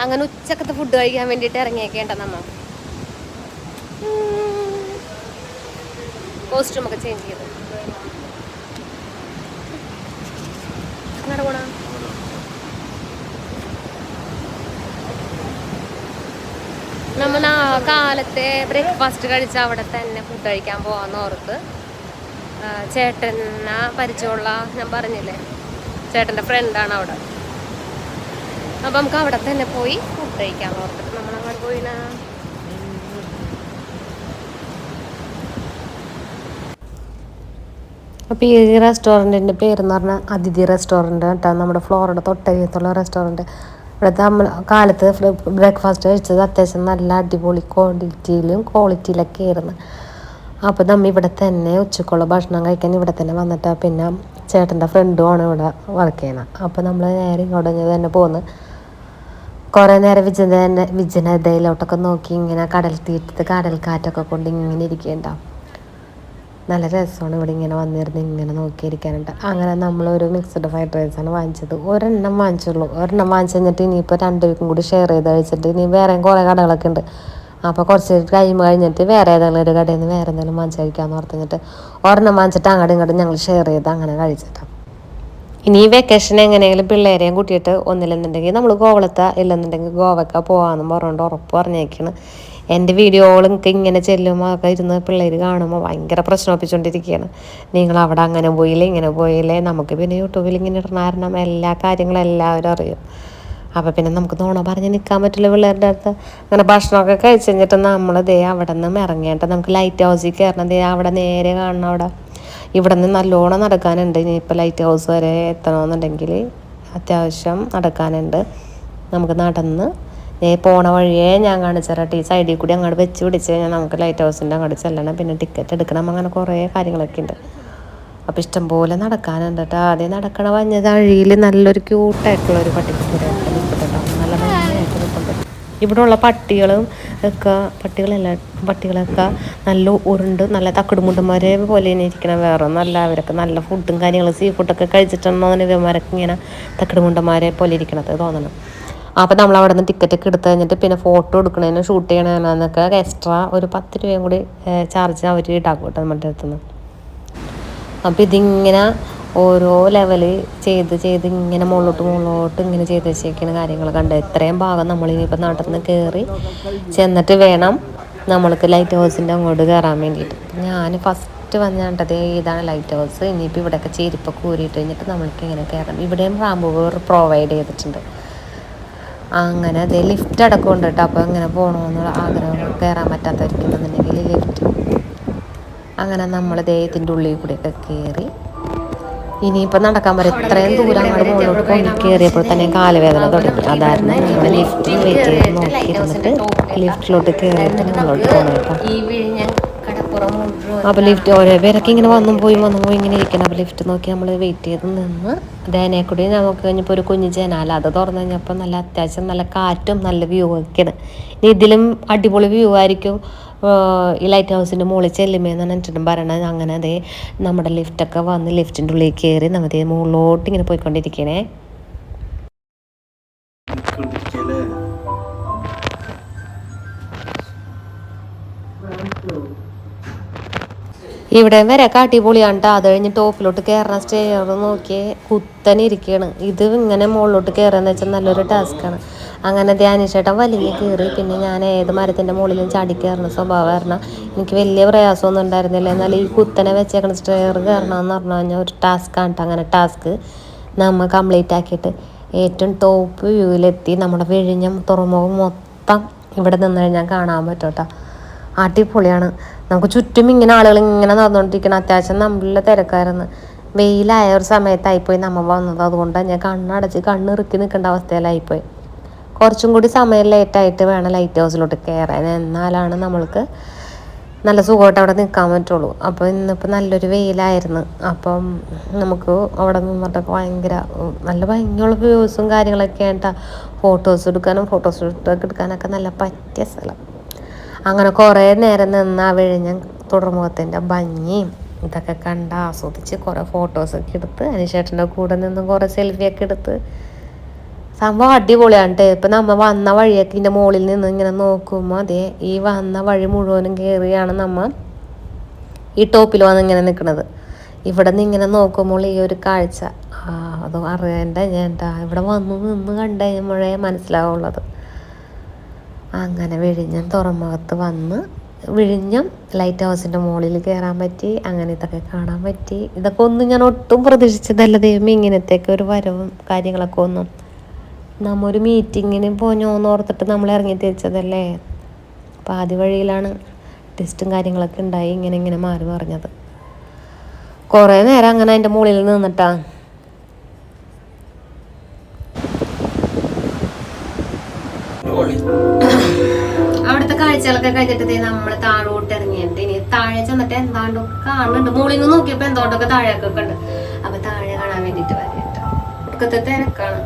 അങ്ങനെ ഉച്ചക്കത്തെ ഫുഡ് കഴിക്കാൻ വേണ്ടിയിട്ട് ഇറങ്ങിയേക്കേണ്ട നമ്മ. കോസ്റ്റ്യൂം ഒക്കെ ചേഞ്ച് ചെയ്തു. നമ്മൾ നാ- കാലത്തെ ബ്രേക്ക്ഫാസ്റ്റ് കഴിച്ച അവിടെ തന്നെ ഫുഡ് കഴിക്കാൻ പോവാന്ന് ഓർത്ത്. ആ, ചേട്ടനെ പരിചയമുള്ള ഞാൻ പറഞ്ഞില്ലേ? ചേട്ടന്റെ ഫ്രണ്ടാണ് അവിടെ. അപ്പം നമുക്ക് അവിടെ തന്നെ പോയി ഫുഡ് കഴിക്കാൻ ഓർത്തിട്ട് നമ്മൾ അങ്ങോട്ട് പോയിനാ. അപ്പോൾ ഈ റെസ്റ്റോറന്റിന്റെ പേരെന്ന് പറഞ്ഞാൽ അതിഥി റെസ്റ്റോറന്റ് കേട്ടോ നമ്മുടെ ഫ്ലോറിന്റെ തൊട്ടരികത്തുള്ള റെസ്റ്റോറന്റ് ഇവിടുത്തെ നമ്മൾ കാലത്ത് ബ്രേക്ക്ഫാസ്റ്റ് കഴിച്ചത് അത്യാവശ്യം നല്ല അടിപൊളി ക്വാണ്ടിറ്റിയിലും ക്വാളിറ്റിയിലൊക്കെ ആയിരുന്നു. അപ്പോൾ നമ്മൾ ഇവിടെ തന്നെ ഉച്ചക്കുള്ള ഭക്ഷണം കഴിക്കാൻ ഇവിടെ തന്നെ വന്നിട്ട് പിന്നെ ചേട്ടന്റെ ഫ്രണ്ടുമാണ് ഇവിടെ വർക്ക് ചെയ്യുന്നത് അപ്പോൾ നമ്മൾ നേരെ ഇങ്ങോട്ട് തന്നെ പോന്ന്. കുറേ നേരം വിജന വിജനതയിലോട്ടൊക്കെ നോക്കി ഇങ്ങനെ കടൽ തീരത്ത് കടൽ കാറ്റൊക്കെ കൊണ്ട് ഇങ്ങനെ ഇരിക്കേണ്ട? നല്ല രസമാണ് ഇവിടെ ഇങ്ങനെ വന്നിരുന്ന് ഇങ്ങനെ നോക്കിയിരിക്കാനുണ്ട് അങ്ങനെ നമ്മളൊരു മിക്സഡ് ഫ്രൈഡ് റൈസാണ് വാങ്ങിച്ചത്. ഒരെണ്ണം വാങ്ങിച്ചുള്ളൂ. ഒരെണ്ണം വാങ്ങിച്ചു കഴിഞ്ഞിട്ട് ഇനിയിപ്പോൾ രണ്ട് പേർക്കും കൂടി ഷെയർ ചെയ്ത് കഴിച്ചിട്ട് ഇനി വേറെ കുറേ കടകളൊക്കെ ഉണ്ട്. അപ്പോൾ കുറച്ച് ടൈം കഴിഞ്ഞിട്ട് വേറെ ഏതെങ്കിലും ഒരു കടയിൽ നിന്ന് വേറെ എന്തെങ്കിലും വാങ്ങിച്ച് കഴിക്കാമെന്ന് പറഞ്ഞിട്ട് ഒരെണ്ണം വാങ്ങിച്ചിട്ട് അങ്ങോട്ടും ഇങ്ങോട്ടും ഞങ്ങൾ ഷെയർ ചെയ്ത് അങ്ങനെ കഴിച്ചിട്ടാണ് ഇനി വെക്കേഷൻ എങ്ങനെയെങ്കിലും പിള്ളേരെയും കൂട്ടിയിട്ട് ഒന്നില്ലെന്നുണ്ടെങ്കിൽ നമ്മൾ കോവളത്ത ഇല്ലെന്നുണ്ടെങ്കിൽ ഗോവക്ക പോകാമെന്ന് പറഞ്ഞുകൊണ്ട് ഉറപ്പ് പറഞ്ഞേക്കാണ്. എന്റെ വീഡിയോകളൊക്കെ ഇങ്ങനെ ചെല്ലുമ്പോൾ ഒക്കെ ഇരുന്ന് പിള്ളേർ കാണുമ്പോൾ ഭയങ്കര പ്രശ്നം ഒപ്പിച്ചുകൊണ്ടിരിക്കുകയാണ് നിങ്ങൾ അവിടെ അങ്ങനെ പോയില്ലേ ഇങ്ങനെ പോയില്ലേ? നമുക്ക് പിന്നെ യൂട്യൂബിൽ ഇങ്ങനെ ഇടണ കാരണം എല്ലാ കാര്യങ്ങളും എല്ലാവരും അറിയും. അപ്പോൾ പിന്നെ നമുക്ക് നോണ പറഞ്ഞ് നിൽക്കാൻ പറ്റില്ല പിള്ളേരുടെ അടുത്ത്. അങ്ങനെ ഭക്ഷണമൊക്കെ കഴിച്ച് കഴിഞ്ഞിട്ട് നമ്മൾ ദേ അവിടെ നിന്ന് ഇറങ്ങിയിട്ട് നമുക്ക് ലൈറ്റ് ഹൗസിൽ കയറണം. ദേ അവിടെ നേരെ കാണണം അവിടെ. ഇവിടെ നിന്ന് നല്ലോണം നടക്കാനുണ്ട്. ഇനിയിപ്പോൾ ലൈറ്റ് ഹൗസ് വരെ എത്തണമെന്നുണ്ടെങ്കിൽ അത്യാവശ്യം നടക്കാനുണ്ട്. നമുക്ക് നടന്ന് ഞാൻ പോണ വഴിയേ ഞാൻ കാണിച്ചു തരാം ഈ സൈഡിൽ കൂടി അങ്ങോട്ട് വെച്ച് പിടിച്ച് കഴിഞ്ഞാൽ നമുക്ക് ലൈറ്റ് ഹൗസിന്റെ അങ്ങോട്ട് ചെല്ലണം. പിന്നെ ടിക്കറ്റ് എടുക്കണം. അങ്ങനെ കുറേ കാര്യങ്ങളൊക്കെ ഉണ്ട്. അപ്പോൾ ഇഷ്ടംപോലെ നടക്കാനുണ്ട് കേട്ടോ ആദ്യം നടക്കണ വഞ്ഞത് അഴിയിൽ നല്ലൊരു ക്യൂട്ടായിട്ടുള്ള ഒരു പട്ടിക്കുതിര നിൽക്കുന്നുണ്ടോ നല്ല ഭംഗിയായിട്ട് നിൽക്കുന്നുണ്ട് ഇവിടെയുള്ള പട്ടികളും ഒക്കെ പട്ടികളല്ല പട്ടികളൊക്കെ നല്ല ഉരുണ്ട് നല്ല തക്കിടുമുണ്ടന്മാരെ പോലെ തന്നെ ഇരിക്കണം വേറെ നല്ല അവരൊക്കെ നല്ല ഫുഡും കാര്യങ്ങളും സീ ഫുഡൊക്കെ കഴിച്ചിട്ടാണോ ഇവന്മാരൊക്കെ ഇങ്ങനെ തക്കിടുമുണ്ടന്മാരെ പോലെ ഇരിക്കണത് തോന്നണം. അപ്പോൾ നമ്മൾ അവിടെ നിന്ന് ടിക്കറ്റ് ഒക്കെ എടുത്ത് കഴിഞ്ഞിട്ട് പിന്നെ ഫോട്ടോ എടുക്കണതിന് ഷൂട്ട് ചെയ്യണതിനൊക്കെ എക്സ്ട്രാ ഒരു പത്ത് രൂപയും കൂടി ചാർജ് അവർ ഈടാക്കും കേട്ടോ നമ്മുടെ അടുത്തുനിന്ന് അപ്പോൾ ഇതിങ്ങനെ ഓരോ ലെവൽ ചെയ്ത് ചെയ്ത് ഇങ്ങനെ മുകളിലോട്ട് മുകളിലോട്ട് ഇങ്ങനെ ചെയ്ത് വെച്ചേക്കുന്ന കാര്യങ്ങൾ കണ്ട്. ഇത്രയും ഭാഗം നമ്മളിനിയിപ്പോൾ നാട്ടിൽ നിന്ന് കയറി ചെന്നിട്ട് വേണം നമ്മൾക്ക് ലൈറ്റ് ഹൗസിന്റെ അങ്ങോട്ട് കയറാൻ വേണ്ടിയിട്ട്. ഞാൻ ഫസ്റ്റ് വന്ന് കണ്ടത് ഇതാണ് ലൈറ്റ് ഹൗസ് ഇനിയിപ്പോൾ ഇവിടെയൊക്കെ ചെരുപ്പൊക്കെ ഊരിയിട്ട് കഴിഞ്ഞിട്ട് നമ്മൾക്ക് ഇങ്ങനെ കയറാം ഇവിടെയും റാമ്പ് പ്രൊവൈഡ് ചെയ്തിട്ടുണ്ട്. അങ്ങനെ അതേ ലിഫ്റ്റ് അടക്കം ഉണ്ട് കേട്ടോ. അപ്പോൾ ഇങ്ങനെ പോകണമെന്നുള്ള ആഗ്രഹം കയറാൻ പറ്റാത്തവർക്കുണ്ടെന്നുണ്ടെങ്കിൽ ലിഫ്റ്റ് അങ്ങനെ നമ്മൾ ദേഹത്തിന്റെ ഉള്ളിൽ കൂടെയൊക്കെ കയറി ഇനിയിപ്പോൾ നടക്കാൻ പറയും ഇത്രയും ദൂരം അങ്ങോട്ട് മുകളിലോട്ട് പോയി കയറിയപ്പോൾ തന്നെ കാലുവേദന തുടങ്ങി. അതായിരുന്നു നമ്മൾ ലിഫ്റ്റ് വെയിറ്റ് ചെയ്ത് നോക്കിയിരുന്നിട്ട് ലിഫ്റ്റിലോട്ട് കയറിയിട്ട് മുകളിലോട്ട് പോകണം കേട്ടോ. അപ്പോൾ ലിഫ്റ്റ് ഓരോ പേരൊക്കെ ഇങ്ങനെ വന്നും പോയി വന്നും പോയി ഇങ്ങനെ ഇരിക്കണം അപ്പോൾ ലിഫ്റ്റ് നോക്കി നമ്മൾ വെയിറ്റ് ചെയ്ത് നിന്ന് ദേനെ കൂടി നമുക്ക് കഴിഞ്ഞപ്പോൾ ഒരു കുഞ്ഞു ജനാല. അത് തുറന്നു കഴിഞ്ഞപ്പോൾ നല്ല അത്യാവശ്യം നല്ല കാറ്റും നല്ല വ്യൂ ഒക്കെയാണ്. ഇതിലും അടിപൊളി വ്യൂ ആയിരിക്കും. ഈ ലൈറ്റ് ഹൗസിന്റെ മുകളിൽ ചെല്ലുമേന്നാണ് എന്നിട്ടും പറയണത്. അങ്ങനെ അതേ നമ്മുടെ ലിഫ്റ്റൊക്കെ വന്ന് ലിഫ്റ്റിന്റെ ഉള്ളിൽ കയറി നമ്മുടെ മുകളിലോട്ട് ഇങ്ങനെ പോയിക്കൊണ്ടിരിക്കണേ. ഇവിടെ വരെ കാട്ടിപ്പൊളിയാണ് ട്ടോ അത് കഴിഞ്ഞ് ടോപ്പിലോട്ട് കയറുന്ന സ്റ്റെയർ നോക്കിയേ. കുത്തനെ ഇരിക്കുകയാണ് ഇത് ഇങ്ങനെ മുകളിലോട്ട് കയറുക എന്ന് വെച്ചാൽ നല്ലൊരു ടാസ്ക്കാണ് അങ്ങനെ ധ്യാനിച്ചേട്ടൻ വലിഞ്ഞ് കയറി പിന്നെ ഞാൻ ഏത് മരത്തിന്റെ മുകളിലും ചാടി കയറുന്ന സ്വഭാവം കാരണം എനിക്ക് വലിയ പ്രയാസമൊന്നും ഉണ്ടായിരുന്നില്ല. എന്നാൽ ഈ കുത്തനെ വെച്ചേക്കണ സ്റ്റെയർ കയറണമെന്ന് പറഞ്ഞു കഴിഞ്ഞാൽ ഒരു ടാസ്ക് ആണ്ട്ടോ അങ്ങനെ ടാസ്ക് നമ്മൾ കംപ്ലീറ്റ് ആക്കിയിട്ട് ഏറ്റവും ടോപ്പ് വ്യൂവിലെത്തി നമ്മുടെ വിഴിഞ്ഞം തുറമുഖം മൊത്തം ഇവിടെ നിന്ന് കഴിഞ്ഞാൽ കാണാൻ പറ്റും അടിപൊളിയാണ്. നമുക്ക് ചുറ്റും ഇങ്ങനെ ആളുകൾ ഇങ്ങനെ നടന്നുകൊണ്ടിരിക്കണം അത്യാവശ്യം നമ്മളിലെ തിരക്കായിരുന്നു. വെയിലായ ഒരു സമയത്തായിപ്പോയി നമ്മൾ വന്നത്. അതുകൊണ്ടാണ് ഞാൻ കണ്ണടച്ച് കണ്ണിറുക്കി നിൽക്കേണ്ട അവസ്ഥയിലായിപ്പോയി. കുറച്ചും കൂടി സമയം ലേറ്റായിട്ട് വേണം ലൈറ്റ് ഹൗസിലോട്ട് കയറാൻ എന്നാലാണ് നമ്മൾക്ക് നല്ല സുഖമായിട്ട് അവിടെ നിൽക്കാൻ പറ്റുള്ളൂ. അപ്പോൾ ഇന്നിപ്പോൾ നല്ലൊരു വെയിലായിരുന്നു. അപ്പം നമുക്ക് അവിടെ നിന്നിട്ടൊക്കെ ഭയങ്കര നല്ല ഭംഗിയുള്ള വ്യൂസും കാര്യങ്ങളൊക്കെ ആയിട്ടാ ഫോട്ടോസ് എടുക്കാനും ഫോട്ടോസ് എടുക്കാനൊക്കെ നല്ല പറ്റിയ സ്ഥലം. അങ്ങനെ കുറേ നേരം നിന്ന് ആ വിഴിഞ്ഞ തുടർമുഖത്തിന്റെ ഭംഗിയും ഇതൊക്കെ കണ്ട് ആസ്വദിച്ച് കുറേ ഫോട്ടോസൊക്കെ എടുത്ത് അനുശേഷന്റെ കൂടെ നിന്നും കുറേ സെൽഫിയൊക്കെ എടുത്ത് സംഭവം അടിപൊളിയാണ് കേട്ടോ ഇപ്പം നമ്മ വന്ന വഴിയൊക്കെ ഇതിന്റെ മുകളിൽ നിന്ന് ഇങ്ങനെ നോക്കുമ്പോൾ അതെ ഈ വന്ന വഴി മുഴുവനും കയറിയാണ് നമ്മ ഈ ടോപ്പിൽ വന്ന് ഇങ്ങനെ നിൽക്കുന്നത് ഇവിടെ നിന്ന് ഇങ്ങനെ നോക്കുമ്പോൾ ഈ ഒരു കാഴ്ച. ആ അത് അറിയണ്ട ഞാൻ ഇവിടെ വന്നു നിന്ന് കണ്ടു കഴിയുമ്പോഴേ മനസ്സിലാവുള്ളത്. അങ്ങനെ വിഴിഞ്ഞം തുറമുഖത്ത് വന്ന് വിഴിഞ്ഞം ലൈറ്റ് ഹൗസിന്റെ മുകളിൽ കയറാൻ പറ്റി അങ്ങനെ ഇതൊക്കെ കാണാൻ പറ്റി. ഇതൊക്കെ ഒന്നും ഞാൻ ഒട്ടും പ്രതീക്ഷിച്ചതല്ല ദൈവം ഇങ്ങനത്തെയൊക്കെ ഒരു വരവും കാര്യങ്ങളൊക്കെ ഒന്നും. നമ്മ ഒരു മീറ്റിങ്ങിന് പോഞ്ഞോന്ന് ഓർത്തിട്ട് നമ്മൾ ഇറങ്ങി തിരിച്ചതല്ലേ പാതി വഴിയിലാണ് ടെസ്റ്റും കാര്യങ്ങളൊക്കെ ഉണ്ടായി ഇങ്ങനെ ഇങ്ങനെ മാറി മറിഞ്ഞത്. കുറേ നേരം അങ്ങനെ അതിന്റെ മുകളിൽ നിന്നിട്ടാ. അവിടുത്തെ കാഴ്ചകളൊക്കെ കഴിഞ്ഞിട്ട് നമ്മൾ താഴോട്ട് ഇറങ്ങിയിട്ട് ഇനി താഴെ ചെന്നിട്ട് എന്താണ്ടോ കാണുന്നുണ്ട്. മുകളിൽ നിന്ന് നോക്കിയപ്പോ എന്തോണ്ടൊക്കെ താഴെയൊക്കെ ഉണ്ട്. അപ്പൊ താഴെ കാണാൻ വേണ്ടിട്ട് വരട്ടോ. ഒക്കെ തിരക്കാണ്.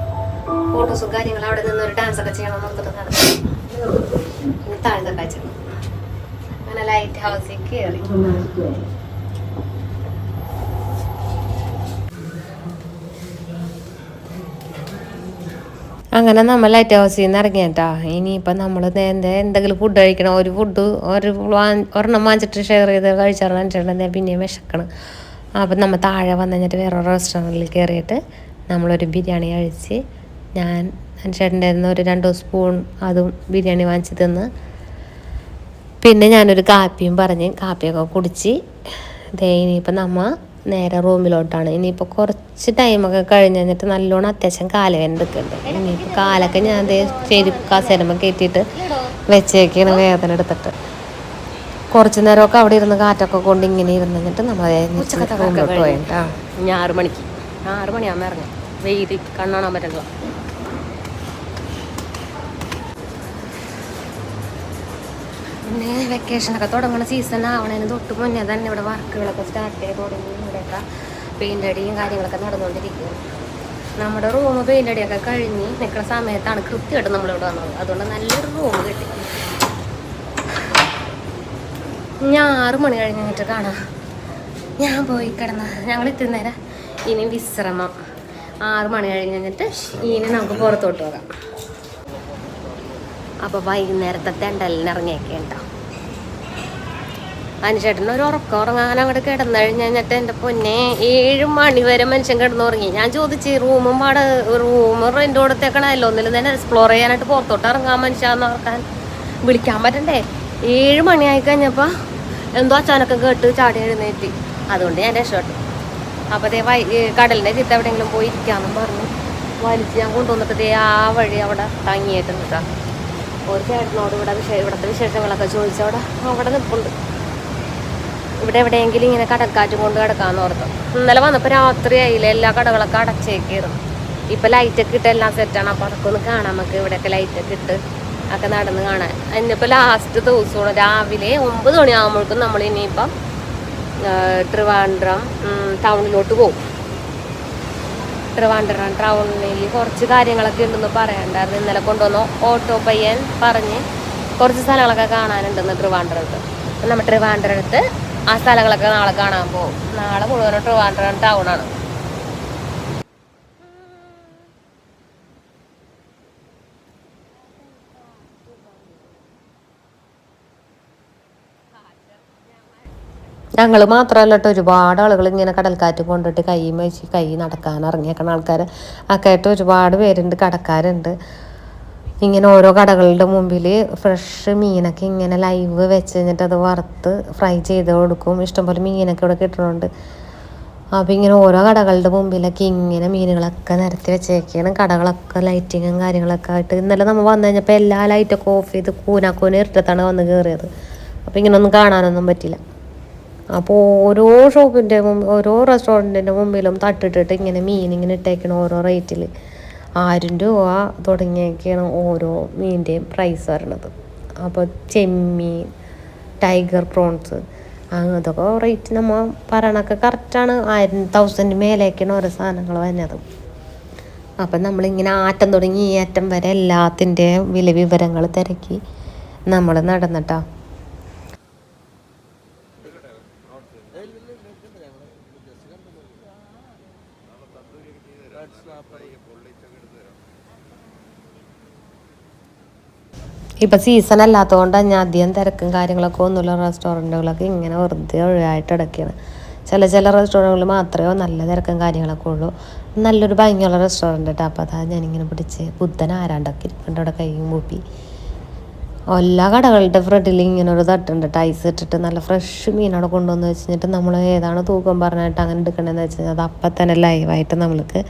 ഫോട്ടോസും കാര്യങ്ങളും അവിടെ നിന്ന് ഒരു ഡാൻസ് ഒക്കെ ചെയ്യണം നോക്കിട്ട് നടന്നു. താഴ്ന്ന കാഴ്ച അങ്ങനെ ലൈറ്റ് ഹൗസിൽ കയറി അങ്ങനെ നമ്മൾ ലൈറ്റ് ഹൗസിൽ നിന്ന് ഇറങ്ങിയിട്ടാ. ഇനിയിപ്പോൾ നമ്മൾ നേരത്തെ എന്തെങ്കിലും ഫുഡ് കഴിക്കണം. ഒരു ഫുഡ് ഒരു ഒരെണ്ണം വാങ്ങിച്ചിട്ട് ഷെയർ ചെയ്ത് കഴിച്ചാൽ അനുസരിച്ചിട്ടുണ്ടെങ്കിൽ പിന്നെയും വിശക്കണം. അപ്പം നമ്മൾ താഴെ വന്നു കഴിഞ്ഞിട്ട് വേറെ റെസ്റ്റോറന്റിൽ കയറിയിട്ട് നമ്മളൊരു ബിരിയാണി കഴിച്ച് ഞാൻ ചേട്ടന്റെ നിന്ന് ഒരു രണ്ട് സ്പൂൺ അതും ബിരിയാണി വാങ്ങിച്ച് തിന്ന്. പിന്നെ ഞാനൊരു കാപ്പിയും പറഞ്ഞ് കാപ്പിയൊക്കെ കുടിച്ച് ദേ ഇനിയിപ്പോൾ നമ്മ നേരെ റൂമിലോട്ടാണ്. ഇനിയിപ്പോൾ കുറച്ച് ടൈമൊക്കെ കഴിഞ്ഞ് കഴിഞ്ഞിട്ട് നല്ലോണം അത്യാവശ്യം കാലവേദന എടുക്കുന്നുണ്ട് ഇനിയിപ്പോൾ കാലൊക്കെ ഞാൻ അതേ ചെരുപ്പ് കസേരമ കയറ്റിയിട്ട് വെച്ചേക്കാണ് വേദന എടുത്തിട്ട്. കുറച്ച് നേരമൊക്കെ അവിടെ ഇരുന്ന് കാറ്റൊക്കെ കൊണ്ട് ഇങ്ങനെ ഇരുന്ന് കഴിഞ്ഞിട്ട് നമ്മൾ റൂമിലോട്ട് പോയിട്ടാ ഇനി ആറ് മണിക്ക്. ആറ് മണിയാകുമ്പോൾ ഇറങ്ങാം വെയിൽ കണ്ണാണാൻ പറ്റില്ല പിന്നെ വെക്കേഷനൊക്കെ തുടങ്ങുന്ന സീസൺ ആവണതിന് തൊട്ട് മുന്നേ തന്നെ ഇവിടെ വർക്കുകളൊക്കെ സ്റ്റാർട്ട് ചെയ്ത് തുടങ്ങി ഇവിടെയൊക്കെ പെയിന്റ് അടിയും കാര്യങ്ങളൊക്കെ നടന്നുകൊണ്ടിരിക്കും നമ്മുടെ റൂം പെയിന്റ് അടിയൊക്കെ കഴിഞ്ഞ് നിൽക്കുന്ന സമയത്താണ് കൃത്യമായിട്ട് നമ്മളിവിടെ വന്നത്. അതുകൊണ്ട് നല്ലൊരു റൂം കിട്ടി. ഞാൻ ആറ് മണി കഴിഞ്ഞിട്ട് കാണാം. ഞാൻ പോയി കിടന്ന. ഞങ്ങൾ ഇത്തിരി നേരം ഇനി വിശ്രമം. ആറ് മണി കഴിഞ്ഞ് കഴിഞ്ഞിട്ട് ഇനി നമുക്ക് പുറത്തോട്ട് പോകാം. അപ്പോൾ വൈകുന്നേരത്തെ തെണ്ടലിന് ഇറങ്ങിയൊക്കെ ഉണ്ടാവും ചേട്ടൻ ഒരു ഉറക്കം ഉറങ്ങാൻ അങ്ങോട്ട് കിടന്നു കഴിഞ്ഞ് കഴിഞ്ഞിട്ട് എന്റെ പൊന്നെ ഏഴ് മണി വരെ മനുഷ്യൻ കിടന്നുറങ്ങി. ഞാൻ ചോദിച്ചു റൂമും പാട് റൂം റെന്റ് കൊടുത്തേക്കണമല്ലോ? ഒന്നിലും തന്നെ എക്സ്പ്ലോർ ചെയ്യാനായിട്ട് പുറത്തോട്ട് ഇറങ്ങാൻ മനുഷ്യാന്ന് ഓർക്കാൻ. വിളിക്കാൻ പറ്റണ്ടേ? ഏഴ് മണിയായി കഴിഞ്ഞപ്പോൾ എന്തോ അച്ഛനൊക്കെ കേട്ട് ചാടി എഴുന്നേറ്റ്. അതുകൊണ്ട് ഞാൻ രക്ഷപ്പെട്ടു. അപ്പോൾ ദേ വൈ കടലിന്റെ ചിത്ത എവിടെയെങ്കിലും പോയി ഇരിക്കാമെന്നും പറഞ്ഞു. വലിച്ച് ഞാൻ കൊണ്ടുവന്നിട്ട് ദേ ആ വഴി അവിടെ തങ്ങിയിട്ട് നിൽക്കാം ഒരു ചേട്ടനോട് ഇവിടെ വിശേ ഇവിടുത്തെ വിശേഷങ്ങളൊക്കെ ചോദിച്ചവിടെ അവിടെ നിൽപ്പുണ്ട് ഇവിടെ എവിടെയെങ്കിലും ഇങ്ങനെ കടക്കാറ്റ് കൊണ്ട് കിടക്കാമെന്ന് ഓർത്തു. ഇന്നലെ വന്നപ്പോൾ രാത്രി ആയില്ല എല്ലാ കടകളൊക്കെ അടച്ചേക്കായിരുന്നു. ഇപ്പം ലൈറ്റൊക്കെ ഇട്ട് എല്ലാം സെറ്റാണ് അപ്പോൾ അതൊക്കെ ഒന്ന് കാണാൻ നമുക്ക് ഇവിടെയൊക്കെ ലൈറ്റൊക്കെ ഇട്ട് ഒക്കെ നടന്ന് കാണാൻ. ഇന്നിപ്പോൾ ലാസ്റ്റ് ദിവസമാണ്. രാവിലെ ഒമ്പത് മണിയാകുമ്പോഴേക്കും നമ്മൾ ഇനിയിപ്പം ട്രിവാൻഡ്രം ടൗണിലോട്ട് പോകും. ട്രിവാൻഡ്രം ടൗണിൽ കുറച്ച് കാര്യങ്ങളൊക്കെ ഉണ്ടെന്ന് പറയണ്ടായിരുന്നു. ഇന്നലെ കൊണ്ടുവന്ന ഓട്ടോ പയ്യൻ പറഞ്ഞ് കുറച്ച് സ്ഥലങ്ങളൊക്കെ കാണാനുണ്ടെന്ന് ട്രിവാൻഡ്രത്ത്. നമ്മൾ ട്രിവാൻഡ്രത്ത് ആ സ്ഥലങ്ങളൊക്കെ നാളെ കാണാൻ പോകും നാളെ മുഴുവനും ട്രിവാൻഡ്രം ടൗണാണ് ഞങ്ങൾ മാത്രമല്ല കേട്ടോ ഒരുപാട് ആളുകൾ ഇങ്ങനെ കടൽക്കാറ്റ് കൊണ്ടിട്ട് കൈ വെച്ച് കൈ നടക്കാൻ ഇറങ്ങിയേക്കണ ആൾക്കാർ ഒക്കെ ആയിട്ട് ഒരുപാട് പേരുണ്ട് കടക്കാരുണ്ട്. ഇങ്ങനെ ഓരോ കടകളുടെ മുമ്പിൽ ഫ്രഷ് മീനൊക്കെ ഇങ്ങനെ ലൈവ് വെച്ച് കഴിഞ്ഞിട്ട് അത് വറുത്ത് ഫ്രൈ ചെയ്ത് കൊടുക്കും. ഇഷ്ടംപോലെ മീനൊക്കെ ഇവിടെ കിട്ടുന്നുണ്ട് അപ്പോൾ ഇങ്ങനെ ഓരോ കടകളുടെ മുമ്പിലൊക്കെ ഇങ്ങനെ മീനുകളൊക്കെ നിരത്തി വെച്ചേക്കാണ്. കടകളൊക്കെ ലൈറ്റിങ്ങും കാര്യങ്ങളൊക്കെ ആയിട്ട്. ഇന്നലെ നമ്മൾ വന്നു കഴിഞ്ഞപ്പോൾ എല്ലാ ലൈറ്റൊക്കെ ഓഫ് ചെയ്ത് കൂനാക്കൂന ഇരുട്ടത്താണ് വന്ന് കയറിയത് അപ്പോൾ ഇങ്ങനെ ഒന്നും കാണാനൊന്നും പറ്റില്ല. അപ്പോൾ ഓരോ ഷോപ്പിന്റെ മുമ്പ് ഓരോ റെസ്റ്റോറന്റിന്റെ മുമ്പിലും തട്ടിട്ടിട്ട് ഇങ്ങനെ മീൻ ഇങ്ങനെ ഇട്ടേക്കണം ഓരോ റേറ്റിൽ ആയിരം രൂപ തുടങ്ങിയൊക്കെയാണ് ഓരോ മീനിന്റെയും പ്രൈസ് വരണത്. അപ്പോൾ ചെമ്മീൻ ടൈഗർ പ്രോൺസ് അതൊക്കെ റേറ്റ് നമ്മൾ പറയണൊക്കെ കറക്റ്റാണ് ആയിരം തൗസൻഡ് മേലേക്കാണ് ഓരോ സാധനങ്ങൾ വരുന്നത് അപ്പം നമ്മളിങ്ങനെ ആറ്റം തുടങ്ങി ഈ അറ്റം വരെ എല്ലാത്തിന്റെയും വില വിവരങ്ങൾ തിരക്കി നമ്മൾ നടന്നിട്ടാ. ഇപ്പം സീസൺ അല്ലാത്തതുകൊണ്ട് ഞാൻ അധികം തിരക്കും കാര്യങ്ങളൊക്കെ ഒന്നുമില്ല. റെസ്റ്റോറന്റുകളൊക്കെ ഇങ്ങനെ വെറുതെ ഒഴിവായിട്ട് ഇടയ്ക്കാണ് ചില ചില റെസ്റ്റോറന്റുകളിൽ മാത്രമേ നല്ല തിരക്കും കാര്യങ്ങളൊക്കെ ഉള്ളൂ. നല്ലൊരു ഭംഗിയുള്ള റെസ്റ്റോറന്റ് കേട്ടോ അപ്പോൾ അതാ ഞാനിങ്ങനെ പിടിച്ച് ബുദ്ധൻ ആരാണ്ടൊക്കെ ഇരിപ്പുണ്ട് അവിടെ കൈയും കൂപ്പി എല്ലാ കടകളുടെ ഫ്രണ്ടിൽ ഇങ്ങനെ ഒരു തട്ടുണ്ട്. ടൈസ് ഇട്ടിട്ട് നല്ല ഫ്രഷ് അവിടെ കൊണ്ടുവന്ന് വെച്ചിട്ട് നമ്മൾ ഏതാണ് തൂക്കം പറഞ്ഞിട്ട് അങ്ങനെ എടുക്കണമെന്ന് വെച്ച് കഴിഞ്ഞാൽ അത് അപ്പം തന്നെ ലൈവായിട്ട് നമ്മൾക്ക്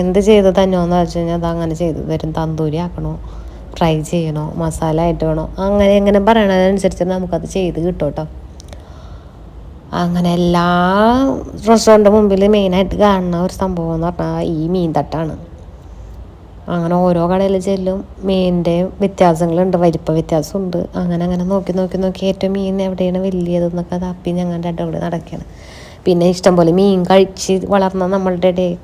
എന്ത് ചെയ്ത് തന്നെയോന്ന് വെച്ച് കഴിഞ്ഞാൽ അത് അങ്ങനെ ചെയ്ത് തരും. തന്തൂരി ആക്കണോ? ഫ്രൈ ചെയ്യണോ? മസാല ആയിട്ട് വേണോ അങ്ങനെ എങ്ങനെ പറയണതനുസരിച്ച് നമുക്കത് ചെയ്ത് കിട്ടും കേട്ടോ അങ്ങനെ എല്ലാ റെസ്റ്റോറന്റ് മുമ്പിൽ മെയിനായിട്ട് കാണുന്ന ഒരു സംഭവം എന്ന് പറഞ്ഞാൽ ഈ മീൻ തട്ടാണ്. അങ്ങനെ ഓരോ കടയിൽ ചെല്ലും മീനിന്റെ വ്യത്യാസങ്ങളുണ്ട് വലിപ്പ വ്യത്യാസമുണ്ട്. അങ്ങനെ അങ്ങനെ നോക്കി നോക്കി നോക്കി ഏറ്റവും മീൻ എവിടെയാണ് വലിയതെന്നൊക്കെ തപ്പി ഞങ്ങളുടെ ഇടപെടി നടക്കുകയാണ് പിന്നെ ഇഷ്ടംപോലെ മീൻ കഴിച്ച് വളർന്ന നമ്മളുടെ ഇടയിൽ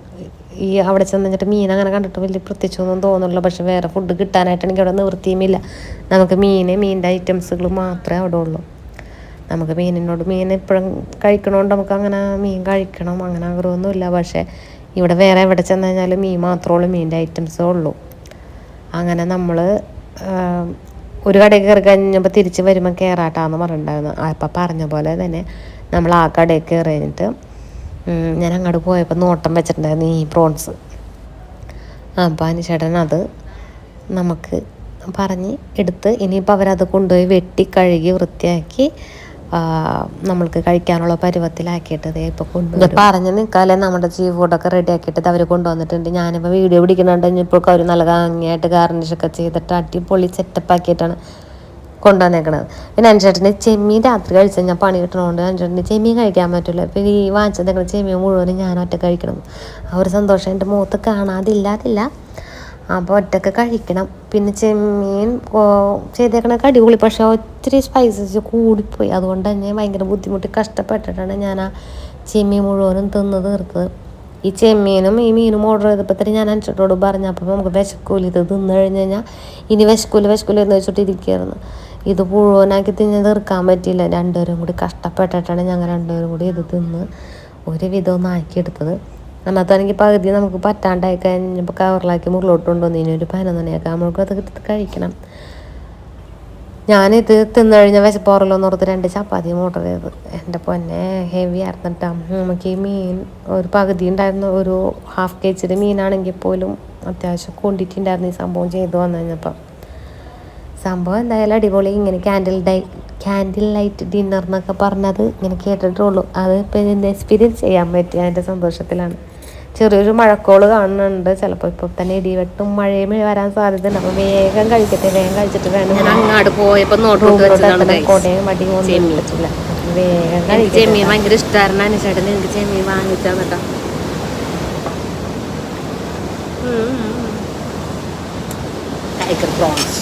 ഈ അവിടെ ചെന്നിട്ട് മീൻ അങ്ങനെ കണ്ടിട്ട് വലിയ പ്രത്യേകിച്ചൊന്നും തോന്നുന്നില്ല പക്ഷെ വേറെ ഫുഡ് കിട്ടാനായിട്ട് എനിക്ക് അവിടെ നിവൃത്തിയുമില്ല നമുക്ക് മീൻ മീനിന്റെ ഐറ്റംസുകൾ മാത്രമേ അവിടെ ഉള്ളൂ. നമുക്ക് മീനിനോട് മീൻ എപ്പോഴും കഴിക്കണോണ്ട് നമുക്ക് അങ്ങനെ മീൻ കഴിക്കണം. അങ്ങനെ ആഗ്രഹമൊന്നുമില്ല. പക്ഷേ ഇവിടെ വേറെ എവിടെ ചെന്ന് കഴിഞ്ഞാലും മീൻ മാത്രമേ ഉള്ളൂ മീനിന്റെ ഐറ്റംസേ ഉള്ളൂ. അങ്ങനെ നമ്മൾ ഒരു കടയിൽ കയറി കഴിഞ്ഞപ്പോൾ തിരിച്ച് വരുമ്പോൾ കയറാട്ടാന്ന് പറഞ്ഞിട്ടുണ്ടായിരുന്നു. അപ്പം പറഞ്ഞ പോലെ തന്നെ നമ്മൾ ആ കടയിൽ കയറി കഴിഞ്ഞിട്ട് ഞാൻ അങ്ങോട്ട് പോയപ്പോൾ നോട്ടം വെച്ചിട്ടുണ്ടായിരുന്നു ഈ പ്രോൺസ് അപ്പോൾ അനുചേട്ടൻ അത് നമുക്ക് പറഞ്ഞ് എടുത്ത് ഇനിയിപ്പോൾ അവരത് കൊണ്ടുപോയി വെട്ടി കഴുകി വൃത്തിയാക്കി നമ്മൾക്ക് കഴിക്കാനുള്ള പരുവത്തിലാക്കിയിട്ട് ദേ ഇപ്പോൾ കൊണ്ടുവരും. പറഞ്ഞ് നിൽക്കാല്ലേ നമ്മുടെ ജീ ഫുഡൊക്കെ റെഡി ആക്കിയിട്ട് അവർ കൊണ്ടുവന്നിട്ടുണ്ട്. ഞാനിപ്പോൾ വീഡിയോ പിടിക്കുന്നുണ്ട്. ഇപ്പോൾ അവർ നല്ല ഭംഗിയായിട്ട് ഗാർണിഷൊക്കെ ചെയ്തിട്ട് അടിപൊളി സെറ്റപ്പ് ആക്കിയിട്ടാണ് കൊണ്ടുവന്നേക്കണത്. പിന്നെ അനുചേട്ടന് ചെമ്മീൻ രാത്രി കഴിച്ചാൽ ഞാൻ പണി കിട്ടണോണ്ട് അനുചേട്ടന് ചെമ്മീൻ കഴിക്കാൻ പറ്റില്ല ഇപ്പം ഈ വാങ്ങിച്ചതേക്കണ ചെമ്മീൻ മുഴുവനും ഞാൻ ഒറ്റ കഴിക്കണം. ആ ഒരു സന്തോഷം എന്റെ മുഖത്ത് കാണാതില്ലാതില്ല. അപ്പോൾ ഒറ്റയ്ക്ക് കഴിക്കണം. പിന്നെ ചെമ്മീൻ ചെയ്തേക്കണ അടിപൊളി. പക്ഷേ ഒത്തിരി സ്പൈസസ് കൂടിപ്പോയി. അതുകൊണ്ട് തന്നെ ഭയങ്കര ബുദ്ധിമുട്ടി കഷ്ടപ്പെട്ടിട്ടാണ് ഞാൻ ആ ചെമ്മീൻ മുഴുവനും തിന്ന് തീർത്തത്. ഈ ചെമ്മീനും ഈ മീനും ഓർഡർ ചെയ്തപ്പോൾ തന്നെ ഞാൻ പറഞ്ഞു അപ്പോൾ നമുക്ക് വിശക്കൂല ഇത് തിന്നു കഴിഞ്ഞ് കഴിഞ്ഞാൽ ഇനി വിശക്കൂല വിശക്കൂല എന്ന് വെച്ചിട്ട് ഇരിക്കുകയായിരുന്നു ഇത് മുഴുവനാക്കി തിന്ന് തീർക്കാൻ പറ്റിയില്ല. രണ്ടുപേരും കൂടി കഷ്ടപ്പെട്ടിട്ടാണ് ഞങ്ങൾ രണ്ടുപേരും കൂടി ഇത് തിന്ന് ഒരു വിധം ഒന്ന് ആക്കിയെടുത്തത്. അന്നത്താണെങ്കിൽ പകുതി നമുക്ക് പറ്റാണ്ടായി കഴിഞ്ഞപ്പോൾ കവറിലാക്കി മുകളിലോട്ട് കൊണ്ടുവന്നു. ഇനി ഒരു പതിനൊന്നണിയൊക്കെ നമ്മൾക്ക് അത് കഴിക്കണം. ഞാനിത് തിന്നു കഴിഞ്ഞ വിശപ്പോറല്ലോ എന്ന് രണ്ട് ചപ്പാത്തിയും ഓർഡർ ചെയ്ത്. എന്റെ പൊന്നെ ഹെവി ആയിരുന്നു കേട്ടോ നമുക്ക് ഈ മീൻ ഒരു പകുതി ഉണ്ടായിരുന്ന. ഒരു ഹാഫ് കെ ജിയുടെ മീനാണെങ്കിൽ പോലും അത്യാവശ്യം ക്വാണ്ടിറ്റി ഉണ്ടായിരുന്നു ഈ സംഭവം ചെയ്തു വന്നു കഴിഞ്ഞപ്പം. സംഭവം എന്തായാലും അടിപൊളി. ഇങ്ങനെ ക്യാൻഡിൽ ഡൈ ക്യാൻഡിൽ ലൈറ്റ് ഡിന്നർ എന്നൊക്കെ പറഞ്ഞത് ഇങ്ങനെ കേട്ടിട്ടുള്ളൂ അത് ഇപ്പം എക്സ്പീരിയൻസ് ചെയ്യാൻ പറ്റി. അതിന്റെ സന്തോഷത്തിലാണ്. ചെറിയൊരു മഴക്കോൾ കാണുന്നുണ്ട്. ചിലപ്പോൾ ഇപ്പോൾ തന്നെ ഇടിവെട്ടും മഴയും വരാൻ സാധ്യതയുണ്ട്. അപ്പോൾ വേഗം കഴിക്കട്ടെ വേഗം കഴിച്ചിട്ട് വേണം. ഞാൻ അങ്ങാട് പോയപ്പോൾ guys. കൊടയും വടിയും പറ്റില്ല വേഗം കഴിക്കട്ടെ. ചെമ്മീൻ ഭയങ്കര ഇഷ്ടമായിരുന്നു അനുചേട്ടൻ എനിക്ക് ചെമ്മീൻ വാങ്ങിച്ചാൽ കേട്ടോ. ടൈഗർ പ്രോൺസ്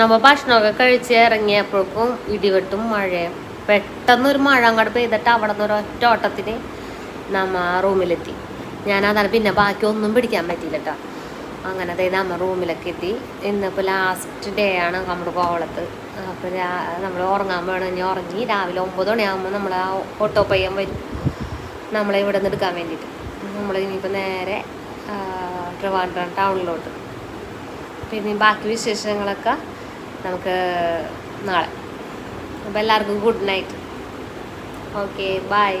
നമ്മ ഭക്ഷണമൊക്കെ കഴിച്ച് ഇറങ്ങിയപ്പോഴേക്കും ഇടിവെട്ടും മഴയും. പെട്ടെന്ന് ഒരു മഴ അങ്ങോട്ട് പെയ്തിട്ട് അവിടെ നിന്ന് ഒരു ഒറ്റ ഓട്ടത്തിന് നമ്മ റൂമിലെത്തി. ഞാൻ അതാണ് പിന്നെ ബാക്കി ഒന്നും പിടിക്കാൻ പറ്റിയില്ല കേട്ടോ അങ്ങനെ അതായത് നമ്മൾ റൂമിലൊക്കെ എത്തി. ഇന്നിപ്പോൾ ലാസ്റ്റ് ഡേ ആണ് നമ്മുടെ കോവളത്ത്. അപ്പോൾ നമ്മൾ ഉറങ്ങാൻ വേണമെങ്കിൽ ഉറങ്ങി രാവിലെ ഒമ്പത് മണിയാകുമ്പോൾ നമ്മൾ ആ ഓട്ടോ പയ്യൻ വരും. നമ്മളെ ഇവിടെ നിന്ന് എടുക്കാൻ വേണ്ടിയിട്ട്. നമ്മൾ ഇനിയിപ്പോൾ നേരെ ട്രിവാൻഡ്രം ടൗണിലോട്ട് പിന്നെ ബാക്കി വിശേഷങ്ങളൊക്കെ നമുക്ക് നാളെ. അപ്പോൾ എല്ലാവർക്കും ഗുഡ് നൈറ്റ് ഓക്കെ ബൈ